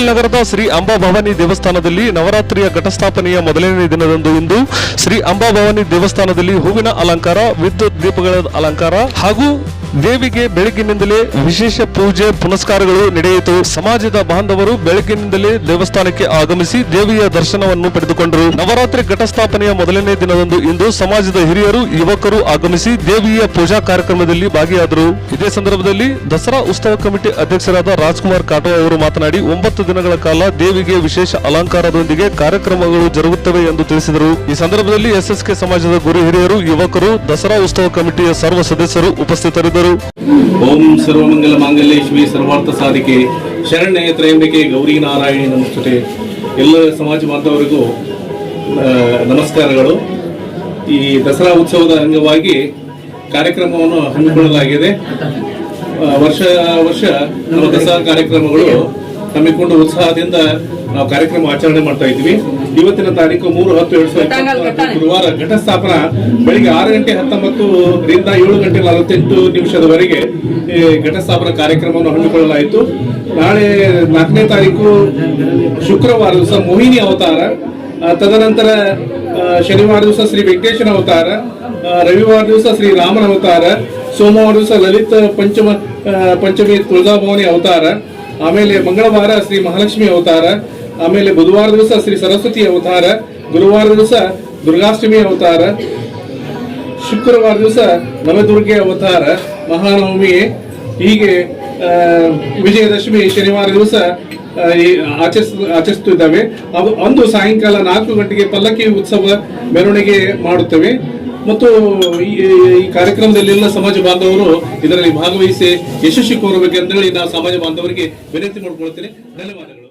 ನಗರದ ಶ್ರೀ ಅಂಬಾಭವಾನಿ ದೇವಸ್ಥಾನದಲ್ಲಿ ನವರಾತ್ರಿಯ ಘಟಸ್ಥಾಪನೆಯ ಮೊದಲನೇ ದಿನದಂದು ಇಂದು ಶ್ರೀ ಅಂಬಾಭವಾನಿ ದೇವಸ್ಥಾನದಲ್ಲಿ ಹೂವಿನ ಅಲಂಕಾರ, ವಿದ್ಯುತ್ ದೀಪಗಳ ಅಲಂಕಾರ ಹಾಗೂ ದೇವಿಗೆ ಬೆಳಗ್ಗಿನಿಂದಲೇ ವಿಶೇಷ ಪೂಜೆ, ಪುನಸ್ಕಾರಗಳು ನಡೆಯಿತು. ಸಮಾಜದ ಬಾಂಧವರು ಬೆಳಗ್ಗಿನಿಂದಲೇ ದೇವಸ್ಥಾನಕ್ಕೆ ಆಗಮಿಸಿ ದೇವಿಯ ದರ್ಶನವನ್ನು ಪಡೆದುಕೊಂಡರು. ನವರಾತ್ರಿ ಘಟಸ್ಥಾಪನೆಯ ಮೊದಲನೇ ದಿನದಂದು ಇಂದು ಸಮಾಜದ ಹಿರಿಯರು, ಯುವಕರು ಆಗಮಿಸಿ ದೇವಿಯ ಪೂಜಾ ಕಾರ್ಯಕ್ರಮದಲ್ಲಿ ಭಾಗಿಯಾದರು. ಇದೇ ಸಂದರ್ಭದಲ್ಲಿ ದಸರಾ ಉತ್ಸವ ಕಮಿಟಿ ಅಧ್ಯಕ್ಷರಾದ ರಾಜ್ಕುಮಾರ್ ಕಾಟೋ ಅವರು ಮಾತನಾಡಿ, ಒಂಬತ್ತು ದಿನಗಳ ಕಾಲ ದೇವಿಗೆ ವಿಶೇಷ ಅಲಂಕಾರದೊಂದಿಗೆ ಕಾರ್ಯಕ್ರಮಗಳು ಜರುಗುತ್ತವೆ ಎಂದು ತಿಳಿಸಿದರು. ಈ ಸಂದರ್ಭದಲ್ಲಿ ಎಸ್ಎಸ್ಕೆ ಸಮಾಜದ ಗುರು ಹಿರಿಯರು, ಯುವಕರು, ದಸರಾ ಉತ್ಸವ ಕಮಿಟಿಯ ಸರ್ವ ಸದಸ್ಯರು ಉಪಸ್ಥಿತರಿದ್ದರು. ಓಂ ಸರ್ವಮಂಗಲ ಮಾಂಗಲ್ಯೇಶ್ವರಿ ಶಿವಿ ಸರ್ವಾರ್ಥ ಸಾಧಿಕೆ ಶರಣ್ಯ ತ್ರಯಂಬಿಕೆ ಗೌರಿ ನಾರಾಯಣಿ ನಮಸ್ತೆ ಎಲ್ಲ ಸಮಾಜ ಬಾಂಧವರಿಗೂ ನಮಸ್ಕಾರಗಳು. ಈ ದಸರಾ ಉತ್ಸವದ ಅಂಗವಾಗಿ ಕಾರ್ಯಕ್ರಮವನ್ನು ಹಮ್ಮಿಕೊಳ್ಳಲಾಗಿದೆ. ವರ್ಷ ವರ್ಷ ನಮ್ಮ ದಸರಾ ಕಾರ್ಯಕ್ರಮಗಳು ಹಮ್ಮಿಕೊಂಡು ಉತ್ಸಾಹದಿಂದ ನಾವು ಕಾರ್ಯಕ್ರಮ ಆಚರಣೆ ಮಾಡ್ತಾ ಇದ್ವಿ ಇವತ್ತಿನ ತಾರೀಕು ಮೂರು ಹತ್ತು ಎರಡು ಸಾವಿರದ ಗುರುವಾರ ಘಟಸ್ಥಾಪನಾ. ಬೆಳಿಗ್ಗೆ ಆರು ಗಂಟೆ ಹತ್ತೊಂಬತ್ತು ರಿಂದ ಏಳು ಗಂಟೆ ನಲವತ್ತೆಂಟು ನಿಮಿಷದವರೆಗೆ ಈ ಘಟಸ್ಥಾಪನಾ ಕಾರ್ಯಕ್ರಮವನ್ನು ಹಮ್ಮಿಕೊಳ್ಳಲಾಯಿತು. ನಾಳೆ ನಾಲ್ಕನೇ ತಾರೀಕು ಶುಕ್ರವಾರ ದಿವಸ ಮೋಹಿನಿ ಅವತಾರ. ತದನಂತರ ಶನಿವಾರ ದಿವಸ ಶ್ರೀ ವೆಂಕಟೇಶನ ಅವತಾರ. ರವಿವಾರ ದಿವಸ ಶ್ರೀ ರಾಮನ ಅವತಾರ. ಸೋಮವಾರ ದಿವಸ ಲಲಿತ ಪಂಚಮ ಪಂಚಮಿ ತುಳಜಾಭವಾನಿ ಅವತಾರ. ಆಮೇಲೆ ಮಂಗಳವಾರ ಶ್ರೀ ಮಹಾಲಕ್ಷ್ಮಿ ಅವತಾರ, ಆಮೇಲೆ ಬುಧವಾರ ದಿವಸ ಶ್ರೀ ಸರಸ್ವತಿ ಅವತಾರ, ಗುರುವಾರ ದಿವಸ ದುರ್ಗಾಷ್ಟಮಿ ಅವತಾರ, ಶುಕ್ರವಾರ ದಿವಸ ನವದುರ್ಗೆ ಅವತಾರ ಮಹಾನವಮಿ ಹೀಗೆ ವಿಜಯದಶಮಿ ಶನಿವಾರ ದಿವಸ ಆಚರಿಸ್ ಆಚರಿಸುತ್ತಿದ್ದಾವೆ ಅಂದು ಸಾಯಂಕಾಲ ನಾಲ್ಕು ಗಂಟೆಗೆ ಪಲ್ಲಕ್ಕಿ ಉತ್ಸವ ಮೆರವಣಿಗೆ ಮಾಡುತ್ತವೆ. ಮತ್ತು ಈ ಕಾರ್ಯಕ್ರಮದಲ್ಲಿ ಕಾರ್ಯಕ್ರಮದಲ್ಲೆಲ್ಲ ಸಮಾಜ ಬಾಂಧವರು ಇದರಲ್ಲಿ ಭಾಗವಹಿಸಿ ಯಶಸ್ವಿ ಹೇಳಿ ನಾವು ಸಮಾಜ ಬಾಂಧವರಿಗೆ ವಿನಂತಿ ಮಾಡಿಕೊಳ್ತೇನೆ. ಧನ್ಯವಾದಗಳು.